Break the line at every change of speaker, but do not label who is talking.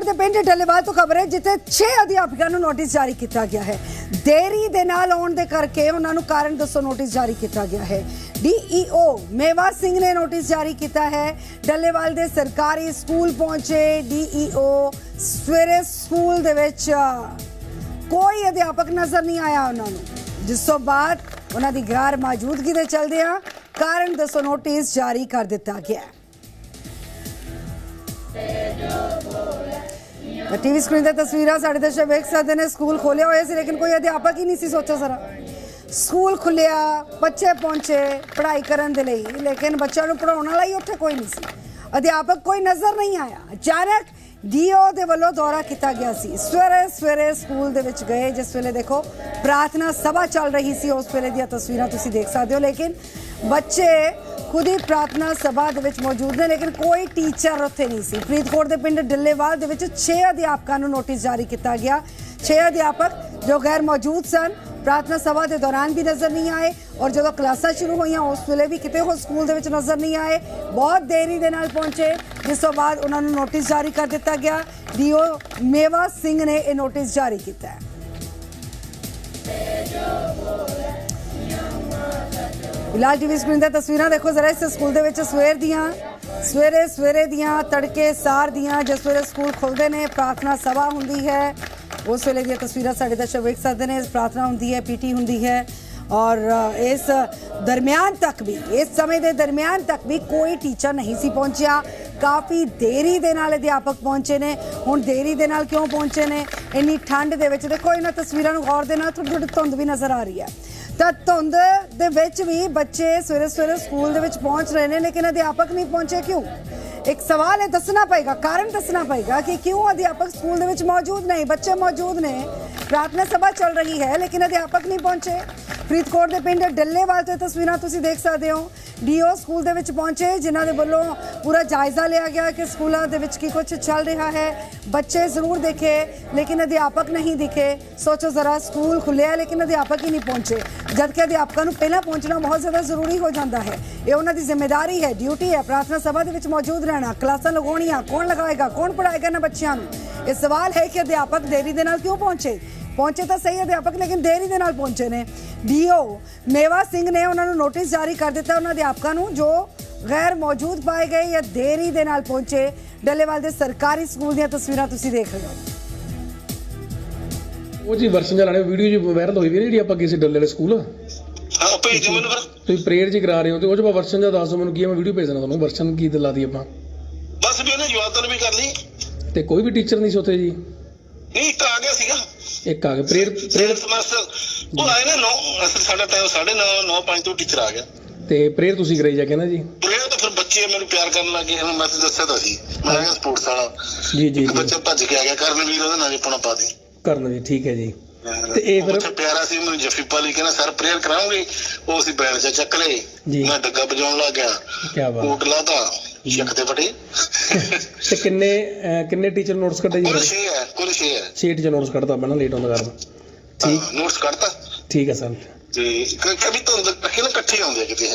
ਫਰੀਦਕੋਟ ਦੇ ਪਿੰਡ ਢੱਲੇਵਾਲ ਤੋਂ ਖਬਰ ਹੈ, ਜਿੱਥੇ 6 ਅਧਿਆਪਕਾਂ ਨੂੰ ਨੋਟਿਸ ਜਾਰੀ ਕੀਤਾ ਗਿਆ ਹੈ। ਦੇਰੀ ਦੇ ਨਾਲ ਆਉਣ ਦੇ ਕਰਕੇ ਉਹਨਾਂ ਨੂੰ ਕਾਰਨ ਦੱਸੋ ਨੋਟਿਸ ਜਾਰੀ ਕੀਤਾ ਗਿਆ ਹੈ। ਡੀਈਓ ਮੇਵਾ ਸਿੰਘ ਨੇ ਨੋਟਿਸ ਜਾਰੀ ਕੀਤਾ ਹੈ। ਢੱਲੇਵਾਲ ਦੇ ਸਰਕਾਰੀ ਸਕੂਲ ਪਹੁੰਚੇ। ਡੀਈਓ ਸਵੇਰੇ ਸਕੂਲ ਦੇ ਵਿੱਚ ਕੋਈ ਅਧਿਆਪਕ ਨਜ਼ਰ ਨਹੀਂ ਆਇਆ ਉਹਨਾਂ ਨੂੰ। ਜਿਸ ਤੋਂ ਬਾਅਦ ਉਹਨਾਂ ਦੀ ਗੈਰ ਮੌਜੂਦਗੀ ਦੇ ਚਲਦਿਆਂ ਕਾਰਨ ਦੱਸੋ ਨੋਟਿਸ ਜਾਰੀ ਕਰ ਦਿੱਤਾ ਗਿਆ ਹੈ। ਟੀਵੀ ਸਕਰੀਨ ਤੇ ਤਸਵੀਰਾਂ ਸਾਡੇ ਦਰਸ਼ਕ ਵੇਖ ਸਕਦੇ ਨੇ, ਸਕੂਲ ਖੋਲਿਆ ਹੋਏ ਸੀ, ਲੇਕਿਨ ਕੋਈ ਅਧਿਆਪਕ ਹੀ ਨਹੀਂ ਸੀ ਸੋਚਿਆ ਜ਼ਰਾ ਸਕੂਲ ਖੁੱਲਿਆ ਬੱਚੇ ਪਹੁੰਚੇ ਪੜ੍ਹਾਈ ਕਰਨ ਦੇ ਲਈ, ਲੇਕਿਨ ਬੱਚਿਆਂ ਨੂੰ ਪੜਾਉਣ ਵਾਲਾ ਹੀ ਉੱਥੇ ਕੋਈ ਨਹੀਂ ਸੀ। ਅਧਿਆਪਕ ਕੋਈ ਨਜ਼ਰ ਨਹੀਂ ਆਇਆ। ਅਚਾਨਕ ਡੀਓ ਦੇ ਵੱਲੋਂ ਦੌਰਾ ਕੀਤਾ ਗਿਆ ਸੀ। ਸਵੇਰੇ ਸਵੇਰੇ ਸਕੂਲ ਦੇ ਵਿੱਚ ਗਏ, ਜਿਸ ਵੇਲੇ ਦੇਖੋ ਪ੍ਰਾਰਥਨਾ ਸਭਾ ਚੱਲ ਰਹੀ ਸੀ, ਉਸ ਵੇਲੇ ਦੀਆਂ ਤਸਵੀਰਾਂ ਤੁਸੀਂ ਦੇਖ ਸਕਦੇ ਹੋ, ਲੇਕਿਨ ਬੱਚੇ ਖੁਦ ਹੀ ਪ੍ਰਾਰਥਨਾ ਸਭਾ ਦੇ ਵਿੱਚ ਮੌਜੂਦ ਨੇ, ਲੇਕਿਨ ਕੋਈ ਟੀਚਰ ਉੱਥੇ ਨਹੀਂ ਸੀ। ਫਰੀਦਕੋਟ ਦੇ ਪਿੰਡ ਡੱਲੇਵਾਲ ਦੇ ਵਿੱਚ 6 ਅਧਿਆਪਕਾਂ ਨੂੰ ਨੋਟਿਸ ਜਾਰੀ ਕੀਤਾ ਗਿਆ। 6 ਅਧਿਆਪਕ ਜੋ ਗੈਰ ਮੌਜੂਦ ਸਨ, ਪ੍ਰਾਰਥਨਾ ਸਭਾ ਦੇ ਦੌਰਾਨ ਵੀ ਨਜ਼ਰ ਨਹੀਂ ਆਏ ਔਰ ਜਦੋਂ ਕਲਾਸਾਂ ਸ਼ੁਰੂ ਹੋਈਆਂ, ਉਸ ਵੇਲੇ ਵੀ ਕਿਤੇ ਹੋ ਸਕੂਲ ਦੇ ਵਿੱਚ ਨਜ਼ਰ ਨਹੀਂ ਆਏ। ਬਹੁਤ ਦੇਰੀ ਦੇ ਨਾਲ ਪਹੁੰਚੇ, ਜਿਸ ਤੋਂ ਬਾਅਦ ਉਹਨਾਂ ਨੂੰ ਨੋਟਿਸ ਜਾਰੀ ਕਰ ਦਿੱਤਾ ਗਿਆ। ਡੀਓ ਮੇਵਾ ਸਿੰਘ ਨੇ ਇਹ ਨੋਟਿਸ ਜਾਰੀ ਕੀਤਾ ਹੈ। ਫਿਲਹਾਲ ਟੀਵੀ ਸਕਰੀਨ ਤੇ ਤਸਵੀਰਾਂ ਦੇਖੋ ਜ਼ਰਾ, ਇਸ ਸਕੂਲ ਦੇ ਵਿੱਚ ਸਵੇਰ ਦੀਆਂ, ਸਵੇਰੇ ਸਵੇਰੇ ਦੀਆਂ ਤੜਕੇ ਸਾਰ ਦੀਆਂ, ਜਿਸ ਵੇਲੇ ਸਕੂਲ ਖੁੱਲਦੇ ਨੇ, ਪ੍ਰਾਰਥਨਾ ਸਭਾ ਹੁੰਦੀ ਹੈ। ਉਸ ਵੇਲੇ ਦੀਆਂ ਤਸਵੀਰਾਂ ਸਾਡੇ ਦਰਸ਼ਕ ਵੇਖ ਸਕਦੇ ਨੇ ਪ੍ਰਾਰਥਨਾ ਹੁੰਦੀ ਹੈ ਪੀਟੀ ਹੁੰਦੀ ਹੈ। ਔਰ ਇਸ ਦਰਮਿਆਨ ਤੱਕ ਵੀ, ਇਸ ਸਮੇਂ ਦੇ ਦਰਮਿਆਨ ਤੱਕ ਵੀ ਕੋਈ ਟੀਚਰ ਨਹੀਂ ਸੀ ਪਹੁੰਚਿਆ। ਕਾਫੀ ਦੇਰੀ ਦੇ ਨਾਲ ਅਧਿਆਪਕ ਪਹੁੰਚੇ ਨੇ। ਹੁਣ ਦੇਰੀ ਦੇ ਨਾਲ ਕਿਉਂ ਪਹੁੰਚੇ ਨੇ? ਇੰਨੀ ਠੰਡ ਦੇ ਵਿੱਚ ਦੇਖੋ, ਇਹਨਾਂ ਤਸਵੀਰਾਂ ਨੂੰ ਗੌਰ ਦੇ ਨਾਲ ਥੋੜੀ ਥੋੜੀ ਧੁੰਦ ਵੀ ਨਜ਼ਰ ਆ ਰਹੀ ਹੈ। ਤਾਂ ਧੁੰਦ ਦੇ ਵਿੱਚ ਵੀ ਬੱਚੇ ਸਵੇਰੇ ਸਵੇਰੇ ਸਕੂਲ ਦੇ ਵਿੱਚ ਪਹੁੰਚ ਰਹੇ ਨੇ, ਲੇਕਿਨ ਅਧਿਆਪਕ ਨਹੀਂ ਪਹੁੰਚੇ ਕਿਉਂ? ਇੱਕ ਸਵਾਲ ਹੈ ਦੱਸਣਾ ਪਏਗਾ, ਕਾਰਨ ਦੱਸਣਾ ਪਏਗਾ ਕਿ ਕਿਉਂ ਅਧਿਆਪਕ ਸਕੂਲ ਦੇ ਵਿੱਚ ਮੌਜੂਦ ਨਹੀਂ, ਬੱਚੇ ਮੌਜੂਦ ਨੇ। ਪ੍ਰਾਰਥਨਾ ਸਭਾ ਚੱਲ ਰਹੀ ਹੈ, ਲੇਕਿਨ ਅਧਿਆਪਕ ਨਹੀਂ ਪਹੁੰਚੇ। ਫਰੀਦਕੋਟ ਦੇ ਪਿੰਡ ਡੱਲੇਵਾਲ ਤੋਂ ਤਸਵੀਰਾਂ ਤੁਸੀਂ ਦੇਖ ਸਕਦੇ ਹੋ। ਡੀਓ ਸਕੂਲ ਦੇ ਵਿੱਚ ਪਹੁੰਚੇ, ਜਿਨ੍ਹਾਂ ਦੇ ਵੱਲੋਂ ਪੂਰਾ ਜਾਇਜ਼ਾ ਲਿਆ ਗਿਆ ਕਿ ਸਕੂਲਾਂ ਦੇ ਵਿੱਚ ਕੀ ਕੁਝ ਚੱਲ ਰਿਹਾ ਹੈ। ਬੱਚੇ ਜ਼ਰੂਰ ਦੇਖੇ, ਲੇਕਿਨ ਅਧਿਆਪਕ ਨਹੀਂ ਦਿਖੇ। ਸੋਚੋ ਜ਼ਰਾ, ਸਕੂਲ ਖੁੱਲਿਆ ਲੇਕਿਨ ਅਧਿਆਪਕ ਹੀ ਨਹੀਂ ਪਹੁੰਚੇ। ਜਦ ਕਿ ਅਧਿਆਪਕਾਂ ਨੂੰ ਪਹਿਲਾਂ ਪਹੁੰਚਣਾ ਬਹੁਤ ਜ਼ਿਆਦਾ ਜ਼ਰੂਰੀ ਹੋ ਜਾਂਦਾ ਹੈ। ਇਹ ਉਹਨਾਂ ਦੀ ਜ਼ਿੰਮੇਵਾਰੀ ਹੈ। ਡਿਊਟੀ ਹੈ। ਪ੍ਰਾਰਥਨਾ ਸਭਾ ਦੇ ਵਿੱਚ ਮੌਜੂਦ ਰਹਿਣਾ। ਕਲਾਸਾਂ ਲਗਾਉਣੀਆਂ। ਕੌਣ ਲਗਾਏਗਾ? ਕੌਣ ਪੜਾਏਗਾ ਨਾ ਬੱਚਿਆਂ ਨੂੰ? ਇਹ ਸਵਾਲ ਹੈ ਕਿ ਅਧਿਆਪਕ ਦੇਰੀ ਦੇ ਨਾਲ ਕਿਉਂ ਪਹੁੰਚੇ? ਪਹੁੰਚੇ ਤਾਂ ਸਹੀ ਅਧਿਆਪਕ ਲੇਕਿਨ ਦੇਰੀ ਦੇ ਨਾਲ ਪਹੁੰਚੇ ਨੇ। ਡੀਓ ਮੇਵਾ ਸਿੰਘ ਨੇ ਉਹਨਾਂ ਨੂੰ ਨੋਟਿਸ ਜਾਰੀ ਕਰ ਦਿੱਤਾ ਉਹਨਾਂ ਅਧਿਆਪਕਾਂ ਨੂੰ ਜੋ ਗੈਰ ਮੌਜੂਦ ਪਾਏ ਗਏ ਜਾਂ ਦੇਰੀ ਦੇ ਨਾਲ ਪਹੁੰਚੇ ਡੱਲੇਵਾਲ ਦੇ ਸਰਕਾਰੀ ਸਕੂਲ ਦੀਆਂ ਤਸਵੀਰਾਂ ਤੁਸੀਂ ਦੇਖ ਰਹੇ ਹੋ।
ਉਹ ਜੀ ਵਰਸ਼ਨ ਚਲਾਣੇ ਵੀਡੀਓ ਜੀ ਵਾਇਰਲ ਹੋਈ ਵੀ ਜਿਹੜੀ ਆਪਾਂ ਕਿਸੇ ਡੱਲੇ ਵਾਲੇ ਸਕੂਲ।
ਹਾਂ ਭੇਜ ਦਿਓ ਮੈਨੂੰ ਫਿਰ।
ਤੁਸੀਂ ਪ੍ਰੇਅਰ ਜੀ ਕਰਾ ਰਹੇ ਹੋ ਤੇ ਉਹ ਚ ਵਰਸ਼ਨ ਦਾ ਦੱਸ ਦਿਓ ਮੈਨੂੰ ਕੀ ਮੈਂ ਵੀਡੀਓ ਭੇਜ ਦੇਣਾ ਤੁਹਾਨੂੰ। ਵਰਸ਼ਨ ਕੀ ਦਿਲਾ ਦੀ ਆਪਾਂ।
ਬਸ ਵੀ ਉਹਨੇ ਜਵਾਬ ਵੀ ਕਰ ਲਈ।
ਤੇ ਕੋਈ ਵੀ ਟੀਚਰ ਨਹੀਂ ਸੀ ਉੱਥੇ ਜੀ।
ਨਹੀਂ ਇੱਕ ਆ ਗਿਆ ਸੀਗਾ।
ਇੱਕ ਆ ਗਿਆ ਪ੍ਰੇਅਰ
ਪ੍ਰੇਰ
ਪ੍ਰੇਅਰ
ਸਮੈਸਟਰ ਉਹ ਆਏ ਨਾ 9 ਅਸਲ ਸਾਡਾ ਟਾਈਮ 9:30 9 5 ਤੋਂ ਟੀਚਰ ਆ ਗਿਆ।
ਤੇ ਪ੍ਰੇਅਰ ਤੁਸੀਂ ਕਰਾਈ ਜਾ ਕੇ ਨਾ ਜੀ?
ਪ੍ਰੇਰ ਤਾਂ ਫਿਰ ਬੱਚੇ ਮੈਨੂੰ ਪਿਆਰ ਕਰਨ ਲੱਗੇ ਹੁਣ ਮੈਂ ਤਾਂ ਦੱਸਿਆ ਤਾਂ ਸੀ। ਮੈਂ ਕਿਹਾ ਸਪੋਰਟਸ ਵਾਲਾ।
ਜੀ ਜੀ
ਬੱਚਾ ਭੱਜ ਕੇ ਆ ਗਿਆ ਕਰਨਵੀਰ ਉਹਦਾ ਨਾਂ ਜਪਣਾ ਪਾ ਦੇ।
ਕਰਨ ਜੀ ਠੀਕ ਹੈ ਜੀ। ਤੇ ਇਹ ਫਿਰ-
ਬੱਚਾ ਪਿਆਰਾ ਸੀ ਮੈਨੂੰ ਜਫੀ ਪਾਲੀ ਕਹਿੰਦਾ ਸਰ ਪ੍ਰੇਅਰ ਕਰਾਉਂਗੇ? ਉਹ ਅਸੀਂ ਬੈਠ ਜਾ ਚੱਕ ਲਏ। ਮੈਂ ਡੱਗਾ ਵਜਾਉਣ ਲੱਗ ਗਿਆ।
ਕੀ ਬਾਤ।
ਕੋਟ ਲਾਤਾ। ਸ਼ੱਕ ਤੇ ਫਟੇ
ਤੇ ਕਿੰਨੇ ਕਿੰਨੇ ਟੀਚਰ ਨੋਟਸ ਕੱਢੇ ਜੀ
ਕੁਲ ਛੇ ਹੈ ਕੁਲ ਛੇ ਹੈ
6 ਟੀਚਰ ਨੋਟਸ ਕੱਢਦਾ ਨਾ ਲੇਟ ਆਉਂਦਾ ਕਰਨ ਠੀਕ
ਨੋਟਸ ਕੱਢਤਾ
ਠੀਕ ਹੈ ਸਰ
ਤੇ ਕ- ਕभी ਧੁੰਦ ਕਿਹਨੇ ਇਕੱਠੇ ਆਉਂਦੇ ਕਿਤੇ